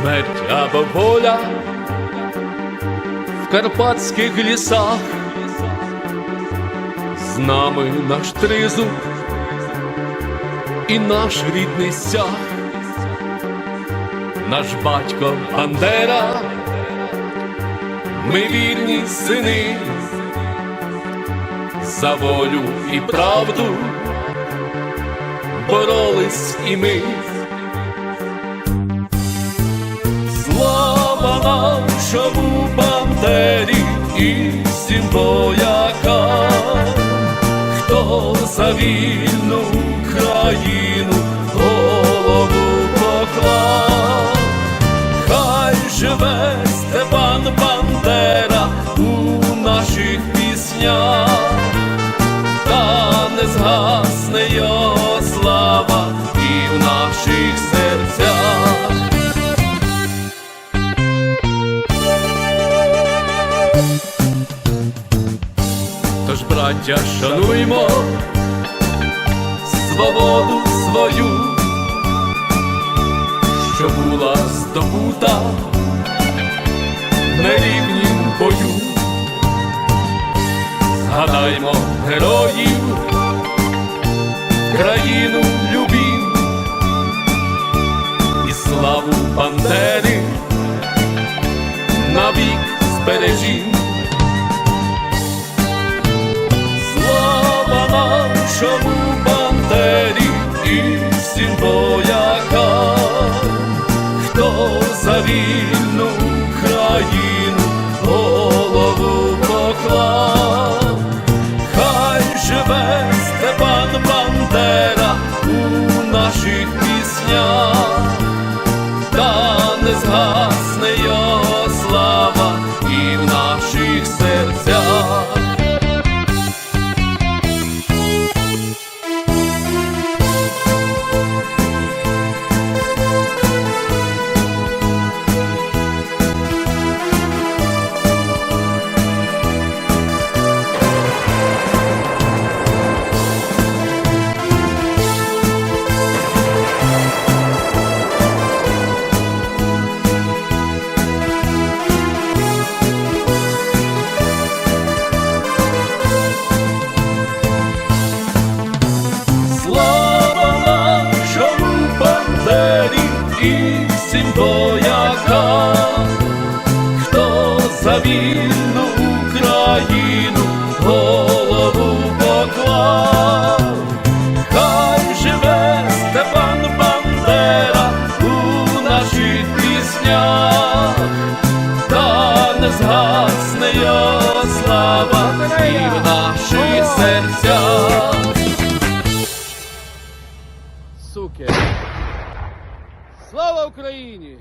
смерть або воля в карпатських лісах, з нами наш тризуб і наш рідний стяг, наш батько Бандера, ми вірні сини, за волю і правду боролись і ми. Нашому бандері і всім воякам, хто за вільну Україну голову поклав, хай живе Степан Бандера у наших піснях, та не згасне його слава і в наших Тож, браття, шануймо свободу свою, що була здобута в нерівнім бою. Згадаймо героїв, країну любім і славу Бандери навік збережім. За вільну Україну голову поклав, хай живе Степан Бандера у наших піснях, та не згасне його слава і в наших серцях. Суки. Слава Україні!